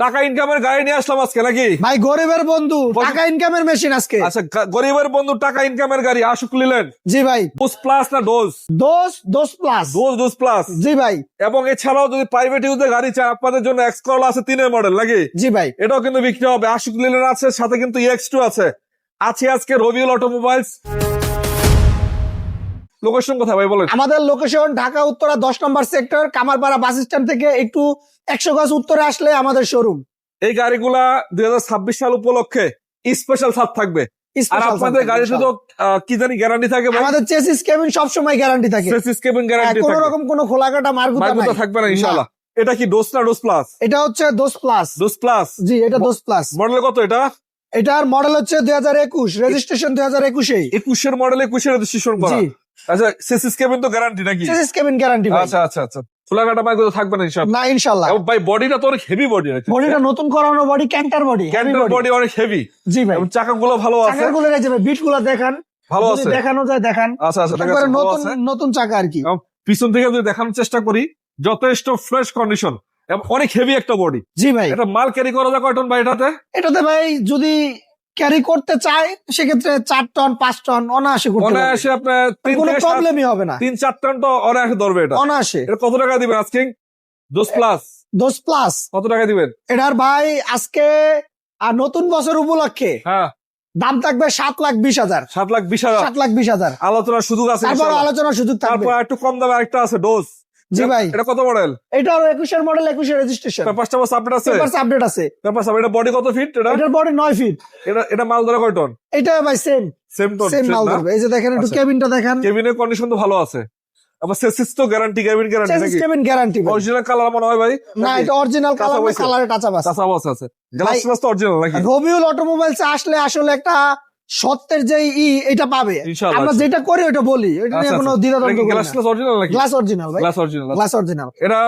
টাকা ইনকামের গাড়ি নিয়ে আসলাম আজকে নাকি? ভাই গরিবের বন্ধু টাকা ইনকামের মেশিন আজকে। আচ্ছা গরিবের বন্ধু টাকা ইনকামের গাড়ি আশুক নিলেন। জি ভাই। ডোজ প্লাস না ডোজ দোষ দোষ প্লাস ডোজ ডোজ প্লাস জি ভাই। এবং এছাড়াও যদি প্রাইভেট ইউজের গাড়ি চান আপনাদের জন্য এক্স করলা আছে তিনের মডেল নাকি? জি ভাই। এটাও কিন্তু বিক্রি হবে। আশুক লিলেন আছে সাথে কিন্তু এক্স টু আছে। আছে আজকে রবিউল অটোমোবাইলস। লোকেশন কোথায় ভাই বলেন। আমাদের লোকেশন ঢাকা উত্তরা দশ number sector Kamarpara bus stand থেকে একটু একশো গজ উত্তরে আসলে আমাদের শোরুম এই গাড়িগুলা দুই হাজার সাল উপলক্ষে স্পেশাল ছাড় থাকবে। আর আপনাদের গাড়িতে তো কি জানি গ্যারান্টি থাকে আমাদের চেসিস কেবিন সবসময় গ্যারান্টি থাকে। কেবিন হ্যাঁ, গ্যারান্টি কোনো রকম কোনো খোলাকাটা মার্গুতা থাকবে না ইনশাআল্লাহ এটা কি না প্লাস এটা হচ্ছে প্লাস প্লাস জি এটা প্লাস মডেল কত এটা? এটার মডেল হচ্ছে দুই হাজার একুশ রেজিস্ট্রেশন দুই হাজার একুশের মডেল একুশের রেজিস্ট্রেশন করা। আচ্ছা সেসিস কেবিন তো গ্যারান্টি নাকি? চেসিস কেবিন গ্যারান্টি আচ্ছা আচ্ছা আচ্ছা। খোলাকাটা মার্কুতা থাকবে না ইনশাআল্লাহ না ইনশাল্লাহ। এবং ভাই বডিটা তো অনেক হেভি বডি বডিটা নতুন করানো body canter body canter body অনেক হেভি জি ভাই। চাকাগুলো ভালো আছে। চাকারগুলো যাবে বিটগুলো দেখান। ভালো আছে। দেখানো যায় দেখান। আচ্ছা আচ্ছা একবারে নতুন নতুন চাকা আর কি। পিছন থেকে যদি দেখানোর চেষ্টা করি যথেষ্ট ফ্রেশ কন্ডিশন এবং অনেক হেভি একটা বডি জি ভাই। এটা মাল ক্যারি করা যায় কয় টন ভাই এটাতে? এটাতে ভাই যদি ক্যারি করতে চায় সেক্ষেত্রে চার টন পাঁচ টন অনায়াসে করতে অনায়াসে আপনার তিন কোনো প্রবলেমই হবে না। তিন চার টন তো অনায়াসে ধরবে এটা। অনায়াসে। এটা কত টাকা দিবেন আজকে দোষ প্লাস দোষ প্লাস কত টাকা দিবেন? এটার ভাই আজকে আর নতুন বছর উপলক্ষে হ্যাঁ। দাম থাকবে সাত লাখ বিশ হাজার। সাত লাখ বিশ হাজার। সাত লাখ বিশ হাজার। আলোচনার সুযোগ আছে তারপর। আলোচনার সুযোগ থাকবে। তারপর একটু কম দামে আরেকটা আছে ডোজ জি ভাই। এটা কত মডেল? এটা আরও একুশের মডেল একুশের রেজিস্ট্রেশন পেপারটা বাস আপডেট আছে? পেপারস আপডেট আছে। পেপারস এটা বডি কত ফিট এটা? এটার বডি নয় ফিট এটা এটা মাল ধরে কয় টন এটা ভাই সেম সেম টন সেম মাল ধরবে। এই যে দেখেন একটু। কেবিনটা দেখেন। কেবিনের কন্ডিশন তো ভালো আছে। আবার সেসিস তো গ্যারান্টি কেবিন গ্যারান্টি নাকি? কেবিন গ্যারান্টি অরিজিনাল কালার মনে হয় ভাই? না এটা অরিজিনাল কালার। কালারে টাচা বাস। কাঁচা বাস। আছে। গ্লাস তো অরিজিনাল নাকি? রবিউল অটোমোবাইলস আসলে আসলে একটা সত্যের যে ই এটা পাবে। আমরা যেটা করি ওটা বলি। এটা নিয়ে কোনো দ্বিধাদ্বন্দ্ব গ্লাস গ্লাস অরিজিনাল নাকি? গ্লাস অরিজিনাল ভাই। গ্লাস অরিজিনাল গ্লাস অরিজিনাল এটা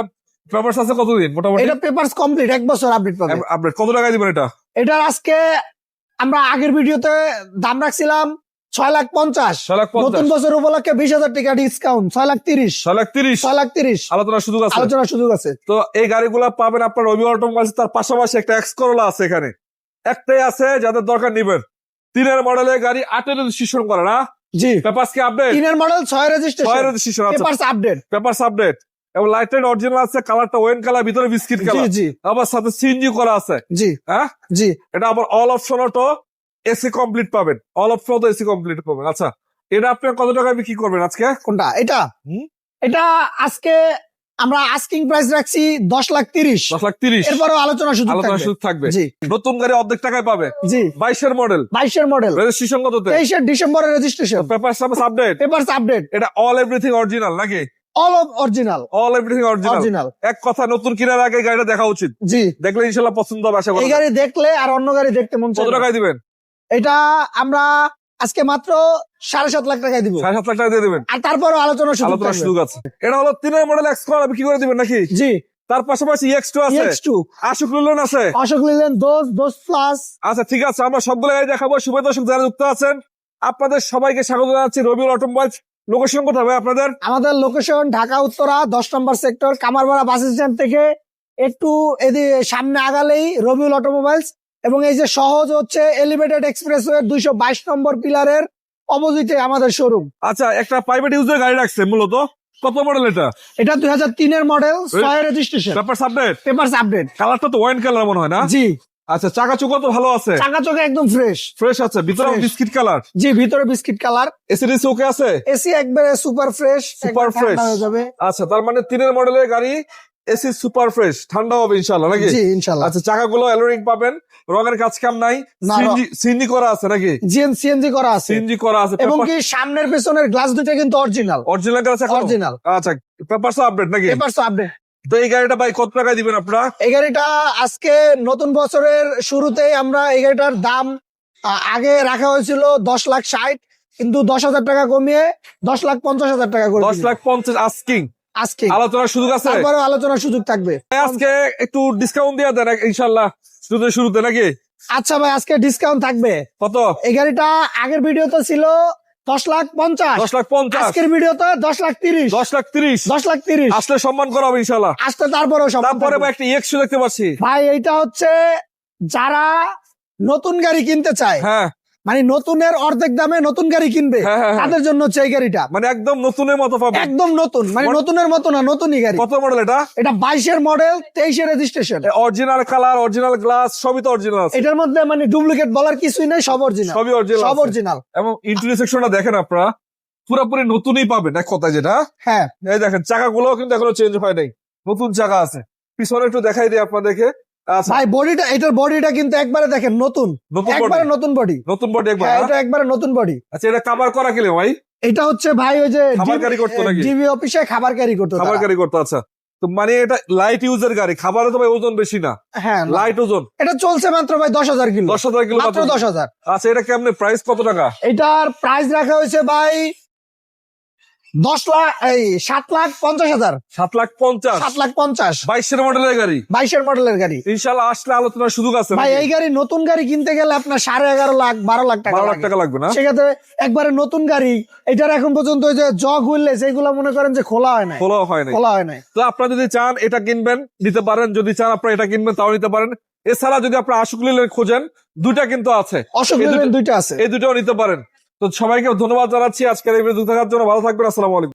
পেপারস আছে কতদিন মোটামুটি? এটা পেপারস কমপ্লিট এক বছর আপডেট পাবে। আপডেট কত টাকা দিবেন এটা? এটার আজকে আমরা আগের ভিডিওতে দাম রাখছিলাম ছয় লাখ পঞ্চাশ। নতুন বছর উপলক্ষে বিশ হাজার টাকা ডিসকাউন্ট ছয় লাখ তিরিশ। ছয় লাখ তিরিশ। ছয় লাখ তিরিশ। আলোচনার সুযোগ আছে। আলোচনার সুযোগ আছে। তো এই গাড়িগুলো পাবেন আপনার রবি তার পাশাপাশি একটা এক্স করোলা আছে এখানে। একটাই আছে যাদের দরকার নিবেন। তিনের মডেলের গাড়ি আটের রেজিস্ট্রেশন করে না? জি। পেপারস কি আপডেট তিনের মডেল ছয় ছয় রেজিস্ট্রেশন রেজিস্ট্রেশন আছে পেপারস আপডেট পেপারস আপডেট এবং লাইট লাইট অরিজিনাল আছে কালারটা ওয়েন কালার ভিতরে বিস্কিট কালার জি। আবার সাথে সিএনজি করা আছে। জি। হ্যাঁ? জি। এটা আবার all option auto AC complete পাবেন। অল অপশন তো এসি কমপ্লিট পাবেন। আচ্ছা এটা আপনি কত টাকায় বিক্রি করবেন আজকে? কোনটা? এটা? এটা আজকে আমরা আস্কিং প্রাইস রাখছি দশ লাখ তিরিশ। দশ লাখ তিরিশ। এরপরও আলোচনা সুযোগ আলোচনা সুযোগ থাকবে। জি। নতুন গাড়ি অর্ধেক টাকায় পাবে। জি। বাইশের মডেল বাইশের মডেল রেজিস্ট্রেশন কততে? তেইশের ডিসেম্বরের registration paper service update papers update এটা অল এভরিথিং অরিজিনাল নাকি? All of original all everything original এক কথা নতুন কেনার আগে গাড়িটা দেখা উচিত। জি। দেখলে ইনশাল্লাহ পছন্দ হবে আশা এই গাড়ি দেখলে আর অন্য গাড়ি দেখতে মন কত টাকায় দিবেন? এটা আমরা আজকে মাত্র সাড়ে সাত লাখ টাকায় দিব। সাড়ে সাত লাখ টাকা দিয়ে দিবেন। আর তারপরও আলোচনা সুযোগ আলোচনার সুযোগ আছে। এটা হলো তিনের মডেল এক্স করা কি করে দিবেন নাকি? জি। তার পাশাপাশি এক্স টু আছে। এক্স টু আশুক লোন আছে। অশোক লিলেন দোষ দোষ প্লাস আচ্ছা ঠিক আছে আমরা সবগুলো গাড়ি দেখাবো। শুভ দর্শক যারা যুক্ত আছেন আপনাদের সবাইকে স্বাগত জানাচ্ছি রবিউল অটোমোবাইলস। লোকেশন কোথায় ভাই আপনাদের? আমাদের লোকেশন ঢাকা উত্তরা দশ নম্বর সেক্টর কামারপাড়া বাস স্ট্যান্ড থেকে একটু এদিকে সামনে আগালেই রবিউল অটোমোবাইলস। এবং এই যে সহজ হচ্ছে এলিভেটেড এক্সপ্রেসওয়ে দুইশো বাইশ নম্বর পিলারের অপোজিটে আমাদের শোরুম আচ্ছা একটা প্রাইভেট ইউজের গাড়ি রাখছে মূলত। কত মডেল এটা? এটা দুই হাজার তিনের মডেল ছয় রেজিস্ট্রেশন পেপার সাবডেট পেপারস আপডেট কালারটা তো ওয়াইন কালার মনে হয় না? জি। আচ্ছা চাকা চুকা তো ভালো আছে? চাকা চোখে একদম ফ্রেশ ফ্রেশ আছে ভিতরে। বিস্কিট কালার জি ভিতরে বিস্কিট কালার এসিডিসি ওকে আছে? এসি একবারে সুপার ফ্রেশ সুপার ফ্রেশ হয়ে যাবে। আচ্ছা তার মানে তিনের মডেলের গাড়ি এসি সুপার ফ্রেশ ঠান্ডা হবে ইনশাল্লাহ নাকি? জি ইনশাল্লাহ আচ্ছা চাকাগুলো অ্যালোরিং পাবেন রঙের কাজ কাম নাই সিএনজি করা আছে নাকি? জিএন সিএনজি করা আছে। সিএনজি করা আছে এবং কি সামনের পেছনের গ্লাস দুটো কিন্তু অরিজিনাল অরিজিনাল এখন? অরিজিনাল আচ্ছা পেপারস আপডেট নাকি? পেপারস আপডেট তো এই গাড়িটা ভাই কত টাকায় দিবেন আপনারা? এই গাড়িটা আজকে নতুন বছরের শুরুতেই আমরা এই গাড়িটার দাম আগে রাখা হয়েছিল দশ লাখ ষাট কিন্তু দশ হাজার টাকা কমিয়ে দশ লাখ পঞ্চাশ হাজার টাকা করে দশ লাখ পঞ্চাশ আস্কিং আজকে। আলোচনার সুযোগ আছে? তারপরে আলোচনার সুযোগ থাকবে। ভাই, আজকে একটু ডিসকাউন্ট দিয়ে দেন ইনশাল্লাহ শুরুতে শুরুতে নাকি? আচ্ছা ভাই আজকে ডিসকাউন্ট থাকবে। কত? এই গাড়িটা আগের ভিডিওতে ছিল দশ লাখ পঞ্চাশ। দশ লাখ পঞ্চাশ। আজকের ভিডিওতে দশ লাখ তিরিশ। দশ লাখ তিরিশ। দশ লাখ তিরিশ। আসলে সম্মান করা হবে ইনশাল্লাহ। আসতে তারপরেও সব তারপরে একটা ইএক্সু দেখতে পাচ্ছি। ভাই এইটা হচ্ছে যারা নতুন গাড়ি কিনতে চায় হ্যাঁ। মানে নতুনের অর্ধেক দামে নতুন গাড়ি কিনবে। হ্যাঁ, হ্যাঁ, হ্যাঁ। তাদের জন্য হচ্ছে এই গাড়িটা। মানে একদম নতুনের মতো পাবে। একদম নতুন। মানে নতুনের মতো না নতুনই গাড়ি। কত মডেল এটা? এটা বাইশের মডেল তেইশের registration original colour original glass সবই তো অরিজিনাল এটার মধ্যে মানে ডুপ্লিকেট বলার কিছুই নেই সব অরিজিনাল সবই অরিজিনাল সব অরিজিনাল এবং ইন্টেরিয়র সেকশনটা দেখেন আপনারা পুরোপুরি নতুনই পাবেন এক কথা যেটা হ্যাঁ? এই দেখেন চাকাগুলো কিন্তু এখনও চেঞ্জ হয় নাই। নতুন চাকা আছে। পিছনে একটু দেখাই দিই আপনাদেরকে। ভাই বডিটা এটার বডিটা কিন্তু একবারে দেখেন নতুন। একবারে নতুন বডি নতুন বডি একবার হ্যাঁ হ্যাঁ? এটা একবারে নতুন বডি আচ্ছা এটা কাভার করা ভাই? এটা হচ্ছে ভাই ওই যে খাবার carry করতো নাকি? অফিসে খাবার ক্যারি করতো খাবার। গাড়ি করতে আচ্ছা। তো মানে এটা লাইট ইউজের গাড়ি খাবারে তো ভাই ওজন বেশি না। হ্যাঁ লাইট ওজন। এটা চলছে মাত্র ভাই দশ হাজার কিলো। দশ হাজার কিলো মাত্র মাত্র। দশ হাজার। আচ্ছা এটা কেমনে প্রাইস কত টাকা? এটার প্রাইস রাখা হয়েছে ভাই দশ লাখ এই সাত লাখ পঞ্চাশ হাজার। সাত লাখ পঞ্চাশ। সাত লাখ পঞ্চাশ। বাইশের মডেলের গাড়ি। বাইশের মডেলের গাড়ি। ইনশাল্লাহ আসলে আলোচনার সুযোগ আছে ভাই এই গাড়ি নতুন গাড়ি কিনতে গেলে আপনার সাড়ে এগারো লাখ বারো লাখ টাকা লাখ টাকা লাগবে না? সেক্ষেত্রে একবারে নতুন গাড়ি এটার এখন পর্যন্ত ওই যে জগ হুইললেস এগুলো মনে করেন যে খোলা হয় না খোলা হয় না খোলা হয় না তো আপনারা যদি চান এটা কিনবেন নিতে পারেন। যদি চান আপনারা এটা কিনবেন তাও নিতে পারেন। এছাড়া যদি আপনারা আশুক লিলেন খোঁজেন দুইটা কিন্তু আছে। অশোক দুইটা আছে। এই দুটাও নিতে পারেন। তো সবাইকে ধন্যবাদ জানাচ্ছি। আজকের এই থাকার জন্য ভালো থাকবেন। আসসালামু আলাইকুম।